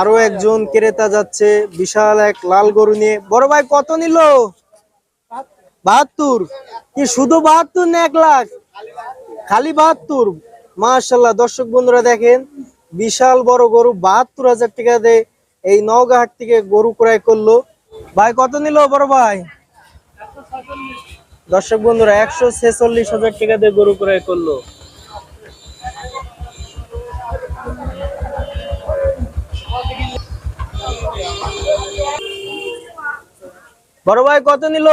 আরও একজন ক্রেতা যাচ্ছে, বিশাল এক লাল গরু নিয়ে। বড় ভাই, কত নিল? বাহাত্তর। কি শুধু বাহাত্তর না এক লাখ? খালি বাহাত্তর। মাশাল্লাহ, দর্শক বন্ধুরা দেখেন, বিশাল বড় গরু, বাহাত্তর হাজার টাকা দিয়ে এই নওগাঁ হাট থেকে গরু ক্রয় করল। ভাই, কত নিল বড় ভাই? দর্শক বন্ধুরা, একশো ছেচল্লিশ হাজার টাকা দিয়ে গরু ক্রয় করল। বড় ভাই, কত নিল?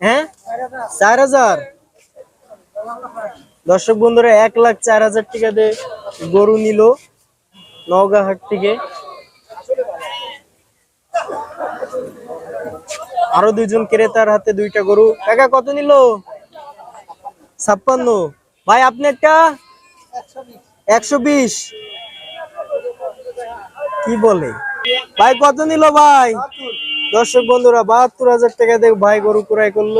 হ্যাঁ? চার হাজার? দর্শক বন্ধুরা, এক লাখ চার হাজার টাকা দিয়ে গরু নিল নওগাঁ হাট থেকে। আরও দুইজন ক্রেতার হাতে দুইটা গরু। কাকা, কত নিল? ছাপ্পান্ন। ভাই, আপনি একটা? একশো বিশ। কি বলে? ভাই, কত নিল ভাই? দর্শক বন্ধুরা, বাহাত্তর হাজার টাকা দিয়ে ভাই গরু ক্রয় করল।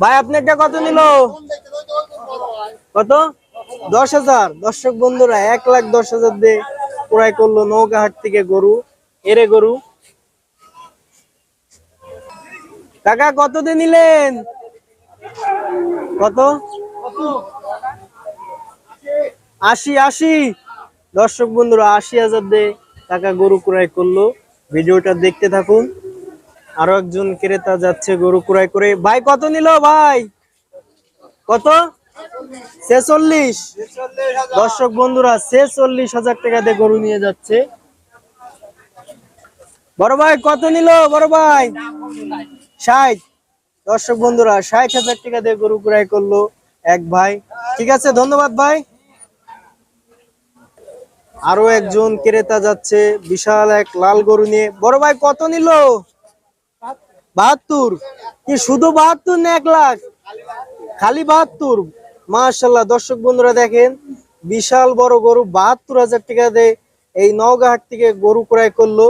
ভাই, আপনি একটা কত নিল? কত? দশ হাজার। দর্শক বন্ধুরা, এক লাখ দশ হাজার দিয়ে ক্রয় করল নৌকাহাট থেকে গরু, এরে গরু। কাকা, কত দিয়ে নিলেন? কত? আশি আশি। দর্শক বন্ধুরা, আশি হাজার দিয়ে টাকা গরু ক্রয় করল। ভিডিওটা দেখতে থাকুন। আরও একজন ক্রেতা যাচ্ছে গরু ক্রয় করে। ভাই, কত নিল ভাই? কত? ছেচল্লিশ। দর্শক বন্ধুরা, ছেচল্লিশ হাজার টাকা দিয়ে গরু নিয়ে যাচ্ছে। বড় ভাই, কত নিল? বড় ভাই, ষাট। দর্শক বন্ধুরা, ষাট হাজার টাকা দিয়ে গরু ক্রয় করল এক ভাই। ঠিক আছে, ধন্যবাদ ভাই। আরও একজন ক্রেতা যাচ্ছে, বিশাল এক লাল গরু নিয়ে। বড় ভাই, কত নিল? বাহাত্তর। কি শুধু বাহাত্তর না এক লাখ? খালি বাহাত্তর। মাশাল্লাহ, দর্শক বন্ধুরা দেখেন, বিশাল বড় গরু, বাহাত্তর হাজার টাকা দিয়ে এই নওগাঁ হাট থেকে গরু ক্রয় করল।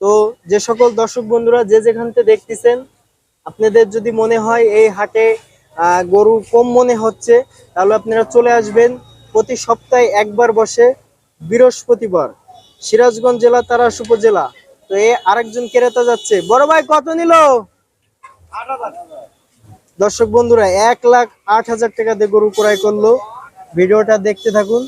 তো যে সকল দর্শক বন্ধুরা যে যেখান থেকে দেখতেছেন, আপনাদের যদি মনে হয় এই হাটে গরু কম মনে হচ্ছে, তাহলে আপনারা চলে আসবেন। প্রতি সপ্তাহে একবার বসে বৃহস্পতিবার, সিরাজগঞ্জ জেলা, তারাস উপজেলা। তো এ আরেকজন ক্রেতা যাচ্ছে। বড় ভাই, কত নিল? দর্শক বন্ধুরা, এক লাখ আট হাজার টাকা দিয়ে গরু ক্রয় করল। ভিডিওটা দেখতে থাকুন।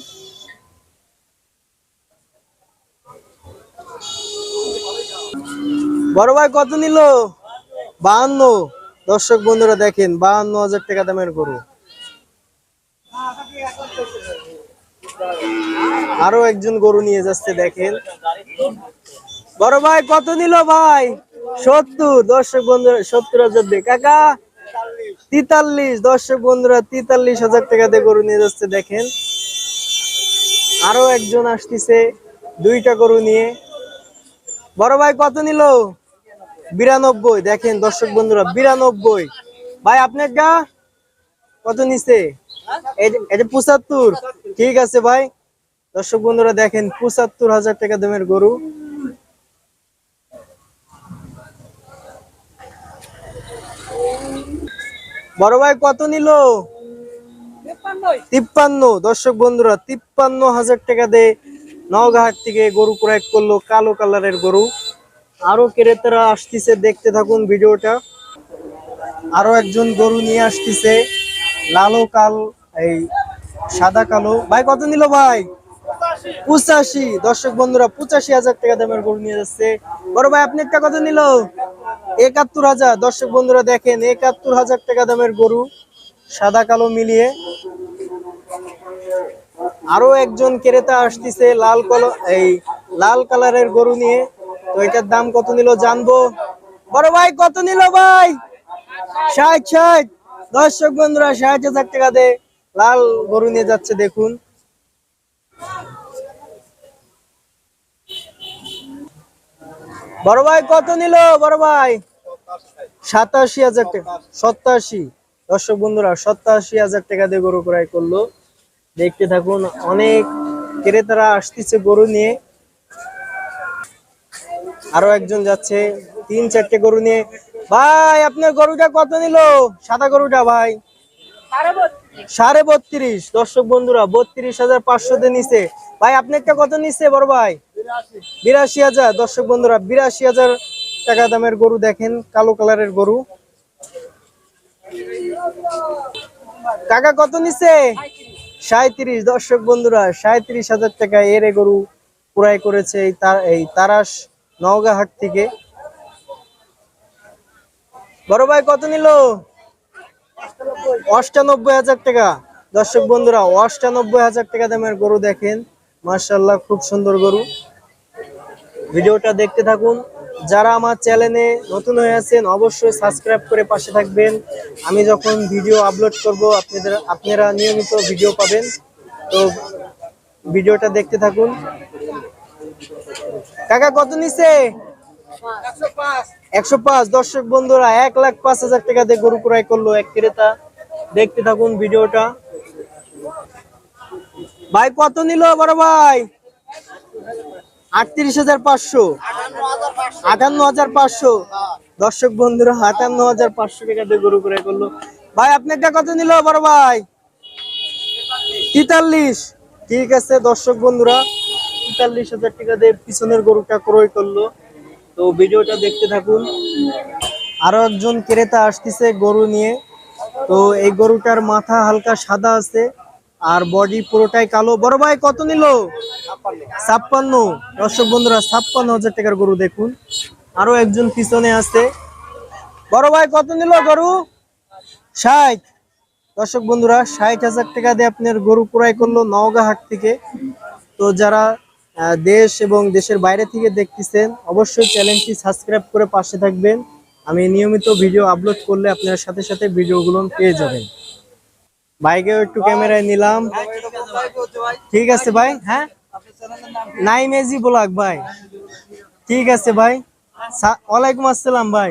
বড় ভাই, কত নিল? বাহান্ন। দর্শক বন্ধুরা দেখেন, বাহান্ন হাজার টাকা দামের গরু। আরও একজন গরু নিয়ে যাচ্ছে, দেখেন। বড় ভাই, কত নিল ভাই? সত্তর। দর্শক বন্ধুরা, সত্তর হাজার দিয়ে। কাকা, তিতাল্লিশ। দর্শক বন্ধুরা, তিতাল্লিশ হাজার টাকা দিয়ে গরু নিয়ে যাচ্ছে, দেখেন। আরও একজন আসতেছে, দুইটা গরু নিয়ে। বড় ভাই, কত নিল? বিরানব্বই। দেখেন, দর্শক বন্ধুরা, বিরানব্বই। ভাই, আপনার গা কত নিছে? এটা পঁচাত্তর। ঠিক আছে ভাই। দর্শক বন্ধুরা দেখেন, পঁচাত্তর হাজার টাকা দামের গরু। বড় ভাই, কত নিল? তিপ্পান্ন। দর্শক বন্ধুরা, তিপ্পান্ন হাজার টাকা দিয়ে নওগাহাট থেকে গরু ক্রয় করল কালো কালারের গরু। আরও ক্রেতারা আসতেছে, দেখতে থাকুন ভিডিওটা। আরও একজন গরু নিয়ে আসতেছে, লালো কাল, এই সাদা, কালো। ভাই, কত নিল ভাই? পঁচাশি। দর্শক বন্ধুরা, পঁচাশি হাজার টাকা দামের গরু নিয়ে যাচ্ছে। বড় ভাই, আপনি একটা কত নিল? একাত্তর হাজার। দর্শক বন্ধুরা, দেখেন, একাত্তর হাজার টাকা দামের গরু, সাদা, কালো মিলিয়ে। আরও একজন ক্রেতা আসতেছে, লাল কল, এই, লাল কালারের গরু নিয়ে। তো এটার দাম কত নিল জানব। বড় ভাই, কত নিল ভাই? ষাট ষাট। দর্শক বন্ধুরা, ষাট হাজার টাকা দে। লাল গরু নিয়ে যাচ্ছে, দেখুন। বড় ভাই, কত নিল? বড় ভাই, সাতাশি হাজার টাকা দর্শক বন্ধুরা, সত্তাশি হাজার টাকা দিয়ে গরু ক্রয় করল। দেখতে থাকুন, অনেক ক্রেতারা আসতেছে গরু নিয়ে। আরও একজন যাচ্ছে, তিন চারটে গরু নিয়ে। ভাই, আপনার গরুটা কত নিল? সাদা গরুটা, ভাই। সাড়ে বত্রিশ। দর্শক বন্ধুরা বত্রিশ হাজার পাঁচশো দিয়ে নিচে। ভাই আপনি একটা কত নিচ্ছে বড় ভাই? বিরাশি। হাজার। দর্শক বন্ধুরা বিরাশি হাজার টাকা দামের গরু দেখেন কালো কালারের গরু। টাকা কত নিচ্ছে সাঁত্রিশ দর্শক বন্ধুরা সাঁত্রিশ হাজার টাকা এর এ গরু ক্রয় করেছে এই তার এই তারাস নওগাঁ হাট থেকে। বড় ভাই কত নিল? অষ্টানব্বই হাজার টাকা। দর্শক বন্ধুরা অষ্টানব্বই হাজার টাকা দামের গরু দেখেন। মার্শাল্লাহ খুব সুন্দর গরু। ভিডিওটা দেখতে থাকুন। যারা আমার চ্যানেলে নতুন হয়ে আছেন অবশ্যই সাবস্ক্রাইব করে পাশে থাকবেন। আমি যখন ভিডিও আপলোড করব আপনাদের আপনারা নিয়মিত ভিডিও পাবেন। তো ভিডিওটা দেখতে থাকুন। কাকা কত নিছে? একশো পাঁচ। দর্শক বন্ধুরা এক লাখ পাঁচ হাজার টাকা দিয়ে গরু ক্রয় করল এক ক্রেতা। দেখতে থাকুন ভিডিওটা। ভাই, কত নিল বড় ভাই? আটত্রিশ হাজার পাঁচশো। আটান্ন হাজার পাঁচশো। দর্শক বন্ধুরা, আটান্ন হাজার পাঁচশো টাকা দিয়ে গরু ক্রয় করল। ভাই, আপনি একটা কত নিল বড় ভাই? তেতাল্লিশ। ঠিক আছে, দর্শক বন্ধুরা, তেতাল্লিশ হাজার টাকা দিয়ে পিছনের গরুটা ক্রয় করল। তো ভিডিওটা দেখতে থাকুন। আরও একজন ক্রেতা আসতেছে গরু নিয়ে। তো এই গরুটার মাথা হালকা সাদা আছে, আর বডি পুরোটাই কালো। বড় ভাই, কত নিল? ছাপ্পান্ন। দর্শক বন্ধুরা, ছাপ্পান্ন হাজার টাকার গরু দেখুন। আরও একজন পিছনে আছে। বড় ভাই, কত নিল গরু? ষাট। দর্শক বন্ধুরা, ষাট হাজার টাকা দিয়ে আপনার গরু ক্রয় করল নওগাঁ হাট থেকে। তো যারা দেশ এবং দেশের বাইরে থেকে দেখতেছেন, অবশ্যই চ্যানেলটি সাবস্ক্রাইব করে পাশে থাকবেন। আমি নিয়মিত ভিডিও আপলোড করলে আপনার সাথে সাথে ভিডিওগুলো পেয়ে যাবেন। বাইকেও একটু ক্যামেরায় নিলাম। ঠিক আছে ভাই হ্যাঁ? নাইম এজি ব্লগ ভাই। ঠিক আছে ভাই। ওয়ালাইকুম আসসালাম ভাই।